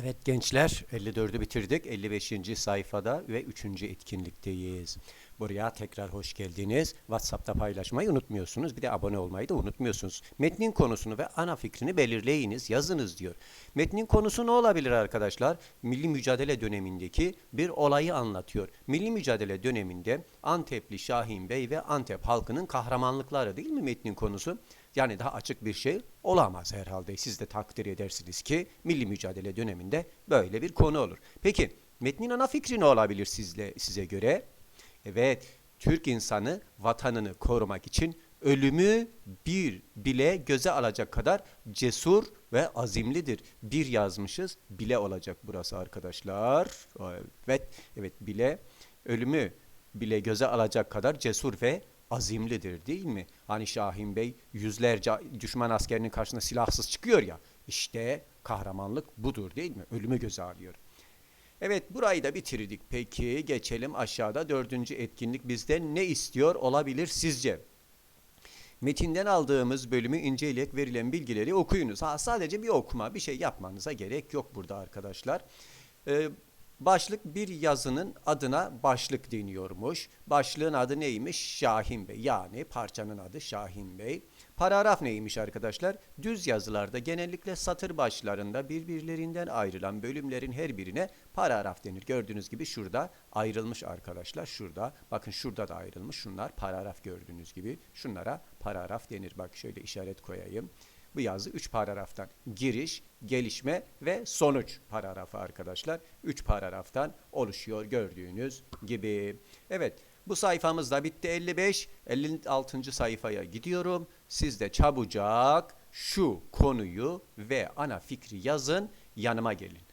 Evet gençler 54'ü bitirdik. 55. sayfada ve 3. etkinlikteyiz. Buraya tekrar hoş geldiniz. WhatsApp'ta paylaşmayı unutmuyorsunuz. Bir de abone olmayı da unutmuyorsunuz. Metnin konusunu ve ana fikrini belirleyiniz, yazınız diyor. Metnin konusu ne olabilir arkadaşlar? Milli mücadele dönemindeki bir olayı anlatıyor. Milli mücadele döneminde Antepli Şahin Bey ve Antep halkının kahramanlıkları değil mi metnin konusu? Yani daha açık bir şey olamaz herhalde. Siz de takdir edersiniz ki milli mücadele döneminde böyle bir konu olur. Peki metnin ana fikri ne olabilir sizle size göre? Evet, Türk insanı vatanını korumak için ölümü bir bile göze alacak kadar cesur ve azimlidir. Bir yazmışız, bile olacak burası arkadaşlar. Evet, evet bile ölümü bile göze alacak kadar cesur ve azimlidir değil mi? Hani Şahin Bey yüzlerce düşman askerinin karşısına silahsız çıkıyor ya. İşte kahramanlık budur değil mi? Ölümü göze alıyor. Evet burayı da bitirdik. Peki geçelim aşağıda dördüncü etkinlik bizden ne istiyor olabilir sizce? Metinden aldığımız bölümü inceleyerek verilen bilgileri okuyunuz. Ha, sadece bir okuma bir şey yapmanıza gerek yok burada arkadaşlar. Ee, başlık bir yazının adına başlık deniyormuş. Başlığın adı neymiş? Şahin Bey. Yani parçanın adı Şahin Bey. Paragraf neymiş arkadaşlar? Düz yazılarda genellikle satır başlarında birbirlerinden ayrılan bölümlerin her birine paragraf denir. Gördüğünüz gibi şurada ayrılmış arkadaşlar. Şurada bakın şurada da ayrılmış. Şunlar paragraf gördüğünüz gibi. Şunlara paragraf denir. Bak şöyle işaret koyayım. Bu yazı 3 paragraftan giriş, gelişme ve sonuç paragrafı arkadaşlar. 3 paragraftan oluşuyor gördüğünüz gibi. Evet bu sayfamız da bitti 55. 56. sayfaya gidiyorum. Siz de çabucak şu konuyu ve ana fikri yazın yanıma gelin.